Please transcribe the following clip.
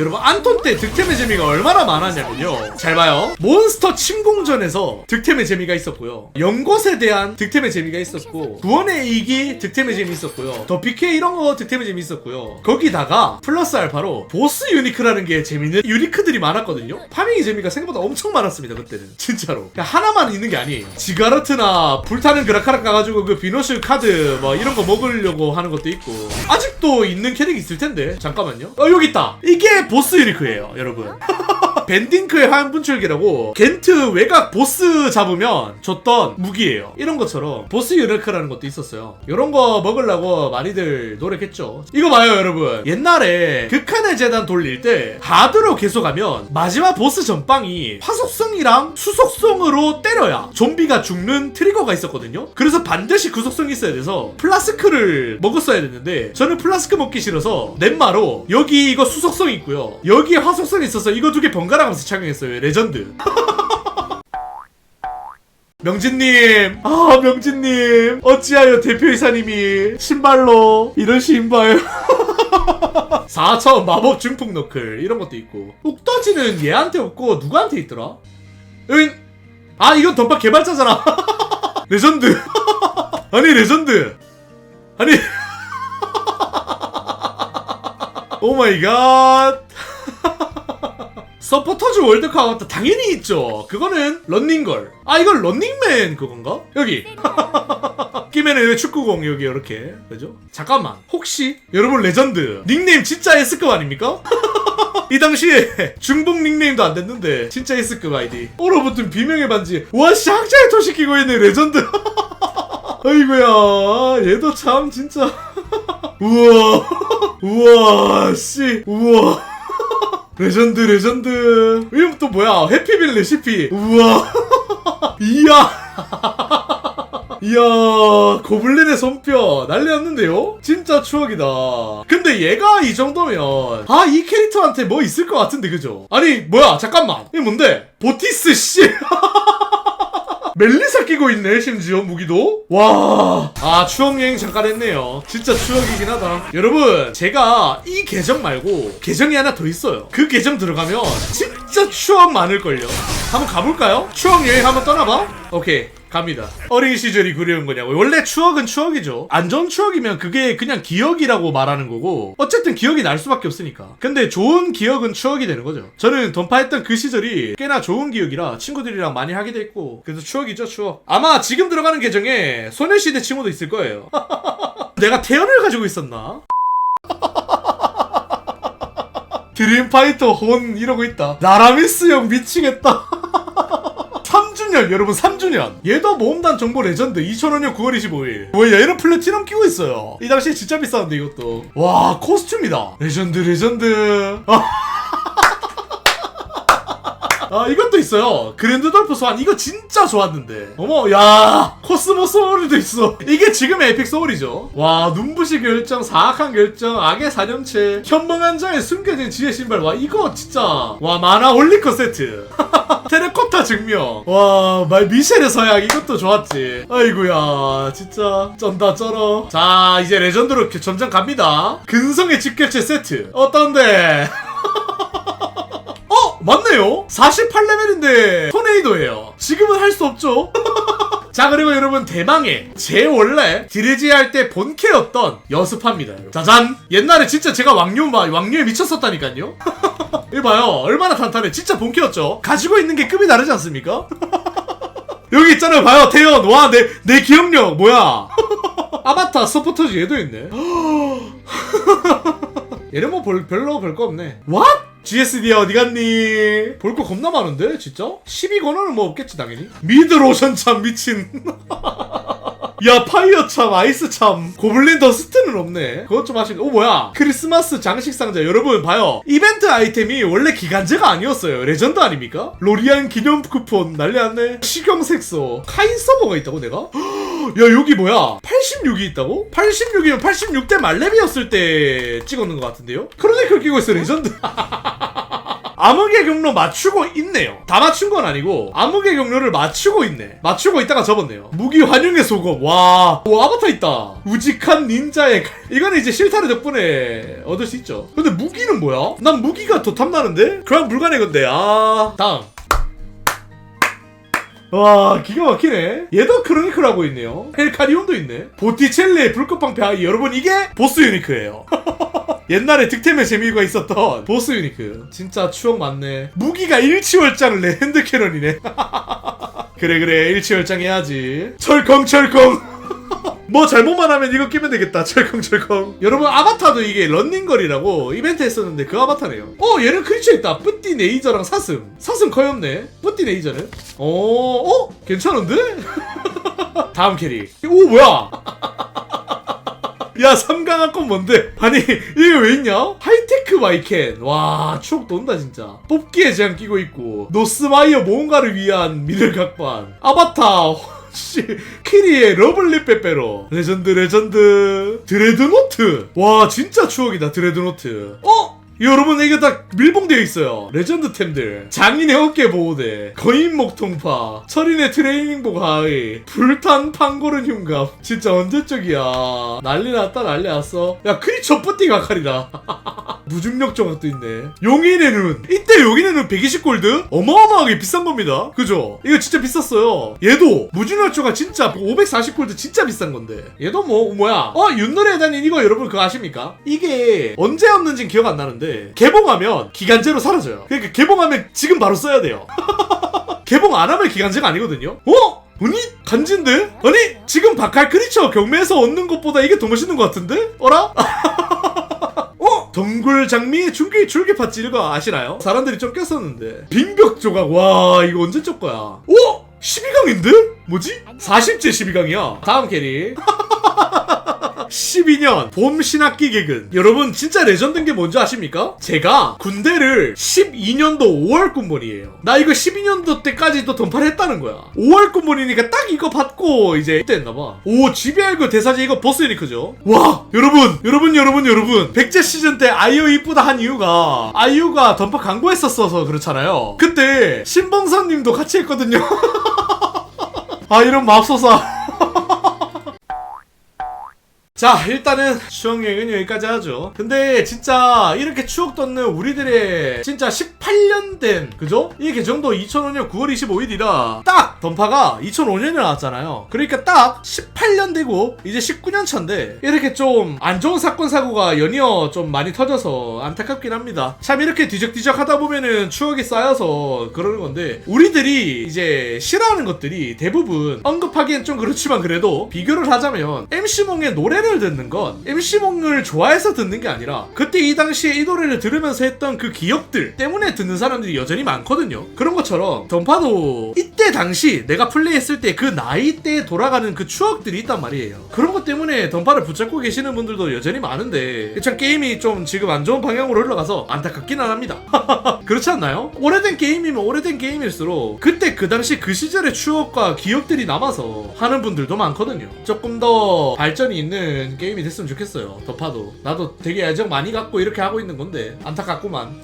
여러분 안톤 때 득템의 재미가 얼마나 많았냐면요. 잘 봐요. 몬스터 침공전에서 득템의 재미가 있었고요. 연것에 대한 득템의 재미가 있었고 구원의 이기 득템의 재미 있었고요. 더 PK 이런 거 득템의 재미 있었고요. 거기다가 플러스 알파로 보스 유니크라는 게 재밌는 유니크들이 많았거든요. 파밍의 재미가 생각보다 엄청 많았습니다 그때는. 진짜로. 하나만 있는 게 아니에요. 지가르트나 불타는 그라카락 가가지고 그 비노실 카드 뭐 이런 거 먹으려고 하는 것도 있고 아직도 있는 캐릭이 있을 텐데. 잠깐만요. 어 여기 있다. 이게 보스 유니크예요 여러분 밴딩크의 화염 분출기라고 겐트 외곽 보스 잡으면 줬던 무기예요. 이런 것처럼 보스 유니크라는 것도 있었어요. 이런 거 먹으려고 많이들 노력했죠. 이거 봐요, 여러분. 옛날에 극한의 재단 돌릴 때 하드로 계속 하면 마지막 보스 전방이 화속성이랑 수속성으로 때려야 좀비가 죽는 트리거가 있었거든요. 그래서 반드시 그 속성이 있어야 돼서 플라스크를 먹었어야 됐는데 저는 플라스크 먹기 싫어서 넷마로 여기 이거 수속성이 있고요. 여기에 화속성이 있어서 이거 두개 번갈아 가면서 착용했어요. 레전드. 명진님, 아 명진님, 어찌하여 대표이사님이 신발로 이런 신발 4차원 마법 중풍 너클 이런 것도 있고 욱떠지는 얘한테 없고 누구한테 있더라? 응? 아 이건 던파 개발자잖아 레전드 아니 레전드 아니 오 마이 갓 서포터즈 월드컵 왔다 당연히 있죠. 그거는 런닝걸. 아 이건 런닝맨 그건가? 여기. 끼면은 축구공 여기 이렇게? 그죠? 잠깐만. 혹시 여러분 레전드 닉네임 진짜 S급 아닙니까? 이 당시에 중복 닉네임도 안 됐는데 진짜 S급 아이디. 얼어붙은 비명의 반지. 와씨 학자에 토시키고 있는 레전드. 아이고야. 얘도 참 진짜. 우와. 우와 씨. 우와 레전드 레전드. 이건 또 뭐야? 해피빌 레시피. 우와. 이야. 이야 고블린의 손뼈 난리났는데요? 진짜 추억이다. 근데 얘가 이 정도면 아 이 캐릭터한테 뭐 있을 것 같은데 그죠? 아니 뭐야? 잠깐만. 이게 뭔데? 보티스 씨 멜리사 끼고 있네 심지어 무기도? 와아 추억여행 잠깐 했네요. 진짜 추억이긴 하다. 여러분 제가 이 계정 말고 계정이 하나 더 있어요. 그 계정 들어가면 진짜 추억 많을걸요. 한번 가볼까요? 추억여행 한번 떠나봐. 오케이 갑니다. 어린 시절이 그리운 거냐고. 원래 추억은 추억이죠. 안 좋은 추억이면 그게 그냥 기억이라고 말하는 거고, 어쨌든 기억이 날 수밖에 없으니까. 근데 좋은 기억은 추억이 되는 거죠. 저는 던파했던 그 시절이 꽤나 좋은 기억이라 친구들이랑 많이 하게 됐고, 그래서 추억이죠, 추억. 아마 지금 들어가는 계정에 소녀시대 친구도 있을 거예요. 내가 태연을 가지고 있었나? 드림파이터 혼 이러고 있다. 나라미스 형 미치겠다. 3주년 여러분 3주년. 얘도 모험단 정보 레전드 2005년 9월 25일. 뭐야 얘는 플래티넘 끼고 있어요. 이 당시에 진짜 비쌌는데 이것도. 와 코스튬이다. 레전드 레전드. 아. 아 이것도 있어요. 그랜드 돌프 소환 이거 진짜 좋았는데. 어머 야 코스모 소울도 있어. 이게 지금의 에픽 소울이죠. 와 눈부시 결정 사악한 결정 악의 사념체 현몽한 자의 숨겨진 지혜 신발. 와 이거 진짜. 와 만화 올리커 세트. 테레코타 증명. 와 말 미셸의 서약 이것도 좋았지. 아이고야 진짜. 쩐다 쩔어. 자 이제 레전드로 점점 갑니다. 근성의 집결체 세트. 어떤데? 어 맞네요. 48레벨인데 토네이도예요. 지금은 할 수 없죠. 자 그리고 여러분 대망의 제 원래 디레지 할 때 본캐였던 여습합니다. 짜잔! 옛날에 진짜 제가 왕류 막 왕류에 미쳤었다니까요? 이거 봐요. 얼마나 탄탄해. 진짜 본캐였죠. 가지고 있는 게 급이 다르지 않습니까? 여기 있잖아요. 봐요. 태연. 와내 내 기억력. 뭐야? 아바타 서포터즈 얘도 있네. 얘는 뭐 볼- 별로 별 거 없네. What? GSD 어디 갔니? 볼 거 겁나 많은데 진짜? 12권은 뭐 없겠지 당연히. 미드 로션 참 미친. 야 파이어 참 아이스 참. 고블린 더스트는 없네. 그것 좀 하시네. 오 뭐야? 크리스마스 장식 상자 여러분 봐요. 이벤트 아이템이 원래 기간제가 아니었어요. 레전드 아닙니까? 로리안 기념 쿠폰. 난리 났네. 식용 색소. 카인 서버가 있다고 내가? 야 여기 뭐야 86이 있다고? 86이면 86대 말렙이었을 때 찍었는 것 같은데요? 크로네클 끼고 있어 레전드 암흑의 경로 맞추고 있네요. 다 맞춘 건 아니고 암흑의 경로를 맞추고 있네. 맞추고 있다가 접었네요. 무기 환영의 소금. 와, 오 아바타 있다. 우직한 닌자의 칼. 이거는 이제 실타래 덕분에 얻을 수 있죠. 근데 무기는 뭐야? 난 무기가 더 탐나는데? 그냥 물간의 건데. 아, 다음. 와 기가 막히네. 얘도 크로니클 하고 있네요. 헬카리온도 있네. 보티첼리의 불꽃방패 아, 여러분 이게 보스 유니크예요. 옛날에 득템의 재미가 있었던 보스 유니크. 진짜 추억 많네. 무기가 일치월장을 내 핸드캐논이네. 그래 그래. 일치월장 해야지. 철컹철컹 뭐 잘못만 하면 이거 끼면 되겠다. 철컹철컹. 여러분 아바타도 이게 런닝거리라고 이벤트 했었는데 그 아바타네요. 어 얘는 크리처 있다. 뿌띠 네이저랑 사슴. 사슴 커였네. 뿌띠 네이저는. 어, 어? 괜찮은데? 다음 캐릭 오 뭐야? 야 삼강한 뭔데? 아니 이게 왜 있냐? 하이테크 마이켄. 와 추억 돈다 진짜. 뽑기에 제한 끼고 있고. 노스마이어 모험가를 위한 미들 각반. 아바타 씨 키리의 러블리 빼빼로. 레전드 레전드. 드레드노트. 와 진짜 추억이다 드레드노트. 어? 여러분 이게 다 밀봉되어 있어요. 레전드템들. 장인의 어깨 보호대. 거인 목 통파. 철인의 트레이닝복 하의. 불탄 판고른 흉갑. 진짜 언제적이야. 난리 났다 난리 났어. 야 크리처 뿌띠 가칼이다 무중력 조각도 있네. 용인의 눈 이때 용인의 눈 120골드? 어마어마하게 비싼 겁니다. 그죠? 이거 진짜 비쌌어요. 얘도 무중력 조각 진짜 540골드 진짜 비싼 건데. 얘도 뭐 뭐야? 어 윷놀이에 다닌 이거 여러분 그거 아십니까? 이게 언제 없는진 기억 안 나는데 개봉하면 기간제로 사라져요. 그러니까 개봉하면 지금 바로 써야 돼요. 개봉 안 하면 기간제가 아니거든요. 어? 아니? 간지인데? 아니 지금 바칼 크리처 경매에서 얻는 것보다 이게 더 멋있는 것 같은데? 어라? 어? 덩굴 장미 줄기 줄기 팥질 이거 아시나요? 사람들이 좀 꼈었는데 빙벽 조각 와 이거 언제 적 거야? 오? 12강인데? 뭐지? 40제 12강이야 다음 캐릭 12년 봄 신학기 개근. 여러분 진짜 레전드인 게 뭔지 아십니까? 제가 군대를 12년도 5월 군번이에요. 나 이거 12년도 때까지도 던파를 했다는 거야. 5월 군번이니까 딱 이거 받고 이제 이때 했나봐. 오 GBR 대사지 이거 보스 유니크죠? 와 여러분 여러분 여러분 여러분. 백제 시즌 때 아이유 이쁘다 한 이유가 아이유가 던파 광고했었어서 그렇잖아요. 그때 신봉선님도 같이 했거든요. 아 이런 맙소사 자 일단은 추억여행은 여기까지 하죠. 근데 진짜 이렇게 추억 돋는 우리들의 진짜 18년 된 그죠? 이 계정도 2005년 9월 25일이라 딱 던파가 2005년에 나왔잖아요. 그러니까 딱 18년 되고 이제 19년 차인데 이렇게 좀 안 좋은 사건 사고가 연이어 좀 많이 터져서 안타깝긴 합니다. 참 이렇게 뒤적뒤적 하다 보면은 추억이 쌓여서 그러는 건데 우리들이 이제 싫어하는 것들이 대부분 언급하기엔 좀 그렇지만 그래도 비교를 하자면 MC몽의 노래를 듣는 건 MC몽을 좋아해서 듣는 게 아니라 그때 이 당시에 이 노래를 들으면서 했던 그 기억들 때문에 듣는 사람들이 여전히 많거든요 그런 것처럼 던파도 이때 당시 내가 플레이했을 때 그 나이 때에 돌아가는 그 추억들이 있단 말이에요 그런 것 때문에 던파를 붙잡고 계시는 분들도 여전히 많은데 참 게임이 좀 지금 안 좋은 방향으로 흘러가서 안타깝긴 합니다 그렇지 않나요? 오래된 게임이면 오래된 게임일수록 그때 그 당시 그 시절의 추억과 기억들이 남아서 하는 분들도 많거든요. 조금 더 발전이 있는 게임이 됐으면 좋겠어요. 더 파도. 나도 되게 애정 많이 갖고 이렇게 하고 있는 건데 안타깝구만.